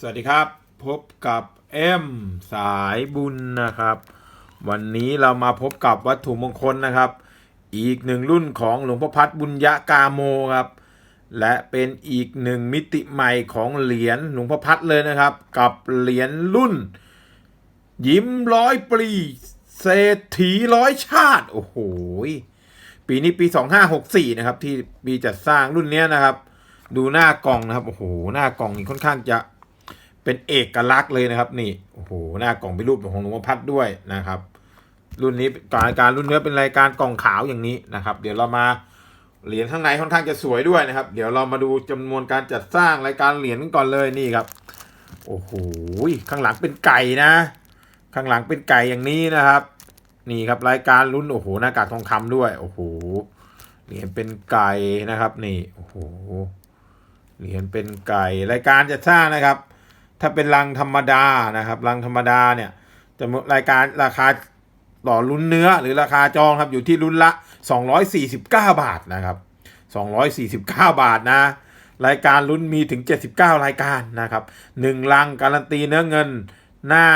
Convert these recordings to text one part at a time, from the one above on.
สวัสดีครับ พบกับเอ็มสายบุญนะครับ วันนี้เรามาพบกับวัตถุมงคลนะครับ อีกหนึ่งรุ่นของหลวงพ่อพัดบุญยะกาโมครับ และเป็นอีกหนึ่งมิติใหม่ของเหรียญหลวงพ่อพัดเลยนะครับ กับเหรียญรุ่น ยิ้มร้อยปรีเศรษฐีร้อยชาติ โอ้โหปีนี้ปี 2564 นะครับ ที่ปีจัดสร้างรุ่นนี้นะครับ ดูหน้ากล่องนะครับโอ้โหหน้ากล่องนี่ค่อนข้างจะ เป็นเอกลักษณ์เลยนะครับนี่โอ้โหหน้ากล่องเป็นรูปของหลวงพ่อพัดด้วยนะครับ รุ่นนี้การการรุ่นเนื้อเป็นรายการกล่องขาวอย่างนี้นะครับ เดี๋ยวเรามาเหรียญข้างในค่อนข้างจะสวยด้วยนะครับ เดี๋ยวเรามาดูจำนวนการจัดสร้างรายการเหรียญกันก่อนเลยนี่ครับโอ้โหข้างหลังเป็นไก่นะ ข้างหลังเป็นไก่อย่างนี้นะครับ นี่ครับรายการรุ่นโอ้โหหน้ากากทองคำด้วยโอ้โหเหรียญเป็นไก่นะครับ นี่โอ้โหเหรียญเป็นไก่รายการจะสร้างนะครับ ถ้าเป็นรังธรรมดานะครับรังธรรมดาเนี่ยจะรายการราคาต่อรุ่นเนื้อหรือราคาจองครับอยู่ที่รุ่นละ 249 บาทนะครับ 249 บาทนะ รายการรุ่นมีถึง 79 รายการนะครับหนึ่งลังการันตีเนื้อเงิน หน้า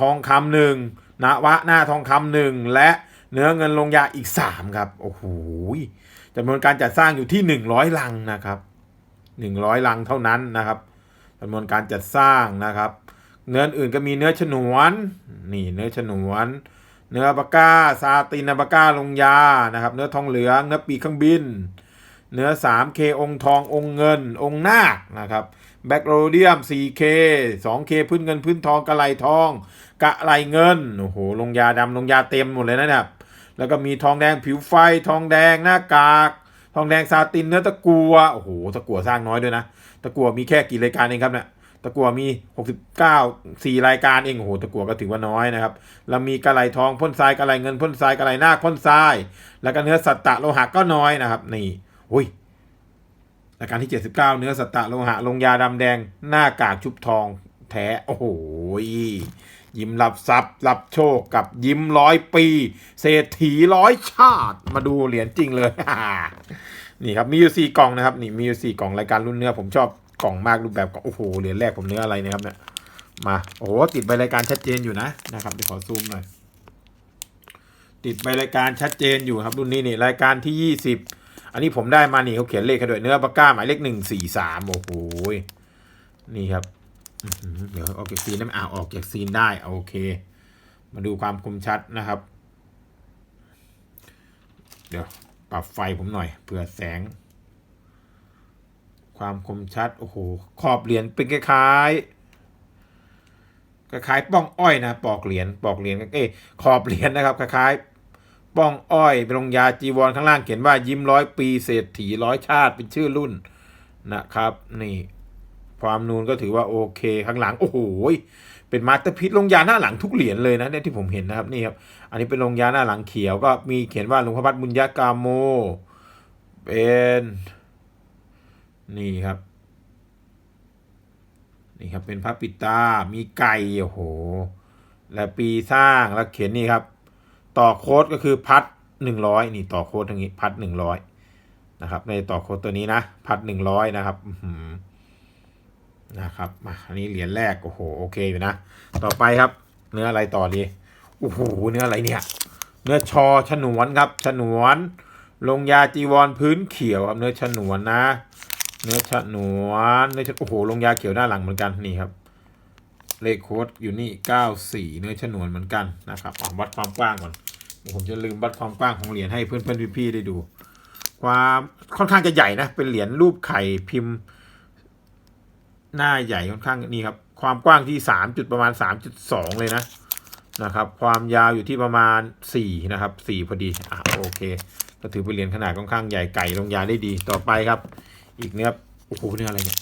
ทองคำหนึ่งนวะหน้าทองคำหนึ่งและเนื้อเงินลงยาอีก 3 ครับ โอ้โหจำนวนการจัดสร้างอยู่ที่ 100 ลังนะครับ 100 ลังเท่านั้นนะครับ จำนวนการจัดสร้างนะครับ เนื้ออื่นก็มีเนื้อฉนวนนี่เนื้อฉนวน เนื้อปากก้าซาตินปากก้าลงยานะครับ เนื้อทองเหลืองเนื้อปีกเครื่องบิน เนื้อ 3K องค์ทององค์เงิน องค์นาคนะครับแบ็กโรเดียม 4K 2K พื้นเงินพื้นทองกะไลทอง กะไลเงินโอ้โหลงยาดำลงยาเต็มหมดเลยนะเนี่ยแล้วก็มีทองแดงผิวไฟทองแดงหน้ากาก ทองแดงซาตินเนื้อตะกัวโอ้โหตะกัวสร้างน้อยด้วยนะ ตะกัวมีแค่กี่รายการเองครับเนี่ยตะกัวมี 69 4 รายการเองโอ้โหตะกัวก็ถือว่าน้อยนะครับแล้วมีกระไหลทองพ่นทรายกระไหลเงินพ่นทรายกระไหลหน้าพ่นทราย แล้วก็เนื้อสัตตะโลหะก็น้อยนะครับนี่อุ้ยรายการที่ 79 เนื้อสัตตะโลหะลงยาดำแดงหน้ากากชุบทองแท้โอ้โห ยิ้มรับทรัพย์ รับโชคกับยิ้มร้อยปี เศรษฐีร้อยชาติ มาดูเหรียญจริงเลยนี่ครับมีอยู่สี่กล่องนะครับนี่มีอยู่สี่กล่องรายการรุ่นเนื้อผมชอบกล่องมากรูปแบบกล่องโอ้โหเหรียญแรกผมเนื้ออะไรนะครับเนี่ยมาโอ้โหติดใบรายการชัดเจนอยู่นะนะครับเดี๋ยวขอซูมหน่อยติดใบรายการชัดเจนอยู่ครับรุ่นนี้นี่รายการที่ยี่สิบอันนี้ผมได้มานี่เขาเขียนเลขให้ด้วยเนื้อปากก้าหมายเลขหนึ่งสี่สามโอ้โหนี่ครับ เดี๋ยวออกจากซีนได้ไหมอ่าออกจากซีนได้โอเค มาดูความคมชัดนะครับ เดี๋ยวปรับไฟผมหน่อยเผื่อแสง ความคมชัดโอ้โหขอบเหรียญเป็นคล้ายคล้ายๆป้องอ้อยนะปอกเหรียญปอกเหรียญเอ้ขอบเหรียญนะครับคล้ายๆป้องอ้อยเป็นลงยาจีวรข้างล่างเขียนว่ายิ้มร้อยปีเศรษฐีร้อยชาติเป็นชื่อรุ่นนะครับ นี่ ความนูนก็ถือว่าโอเคข้างหลังโอ้โหเป็นมาสเตอร์พิษลงยาหน้าหลังทุกเหรียญเลยนะเนี่ยที่ผมเห็นนะครับนี่ครับอันนี้เป็นลงยาหน้าหลังเขียวก็มีเขียนว่าหลวงพ่อพัดบุญยกาโมเป็นนี่ครับนี่ครับเป็นพระปิตา มีไก่โอ้โห และปีสร้างแล้วเขียนนี่ครับ ต่อโค้ดก็คือพัดหนึ่งร้อยนี่ต่อโค้ดอย่างนี้พัดหนึ่งร้อยนะครับ ในต่อโค้ดตัวนี้นะ พัดหนึ่งร้อยนะครับอื นะครับมาอันนี้เหรียญแรกโอ้โหโอเคอยู่นะ ต่อไปครับ เนื้ออะไรต่อดีโอ้โหเนื้ออะไรเนี่ย เนื้อชอฉนวนครับฉนวน ลงยาจีวรพื้นเขียวครับเนื้อฉนวนนะ เนื้อฉนวนเนื้อโอ้โหลงยาเขียวหน้าหลังเหมือนกันนี่ครับเลขโค้ดอยู่นี่เก้าสี่เนื้อฉนวนเหมือนกันนะครับอะวัดความกว้างก่อนผมจะลืมวัดความกว้างของเหรียญให้เพื่อนเพื่อนๆพี่ๆได้ดู ความค่อนข้างจะใหญ่นะเป็นเหรียญรูปไข่พิมพ์ หน้าใหญ่ค่อนข้างนี่ครับความกว้างที่สามจุดประมาณสามจุดสองเลยนะนะครับความยาวอยู่ที่ประมาณสี่นะครับสี่พอดีอะโอเค ก็ถือเป็นเหรียญขนาดค่อนข้างใหญ่ไก่ลงยาได้ดีต่อไปครับ อีกเนื้อโอ้โหเนื้ออะไรเนี่ย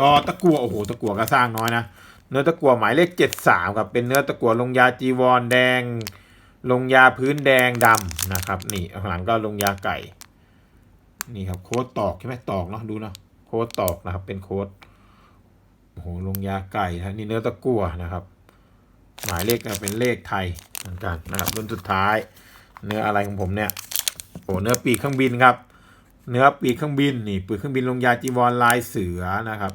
ต่อตะกัวโอ้โหตะกัวก็สร้างน้อยนะเนื้อตะกัวหมายเลขเจ็ดสามครับเป็นเนื้อตะกัวลงยาจีวรแดง ลงยาพื้นแดงดำนะครับ นี่ข้างหลังก็ลงยาไก่นี่ครับโค้ดตอกใช่ไหมตอกเนาะดูเนาะโค้ดตอกนะครับเป็นโค้ด โอ้โหลงยาไก่นะนี่เนื้อตะกัวนะครับ หมายเลขเนี่ยเป็นเลขไทยเหมือนกันนะครับรุ่นสุดท้าย เนื้ออะไรของผมเนี่ยโอ้เนื้อปีกเครื่องบินครับ เนื้อปีกเครื่องบินนี่ปีกเครื่องบินลงยาจีวรลายเสือนะครับ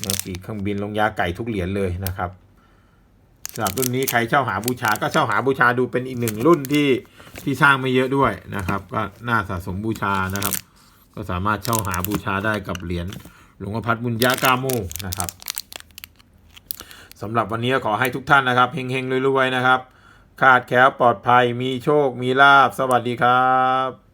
เนื้อปีกเครื่องบินลงยาไก่ทุกเหรียญเลยนะครับสำหรับรุ่นนี้ใครเช่าหาบูชาก็เช่าหาบูชาดูเป็นอีกหนึ่งรุ่นที่ที่สร้างไม่เยอะด้วยนะครับ ก็น่าสะสมบูชานะครับ ก็สามารถเช่าหาบูชาได้กับเหรียญ หลวงพัดบุญญากาโมนะครับสำหรับวันนี้ขอให้ทุกท่านนะครับเฮงๆรวยๆนะครับ ขาดแคล้วปลอดภัยมีโชคมีลาบสวัสดีครับ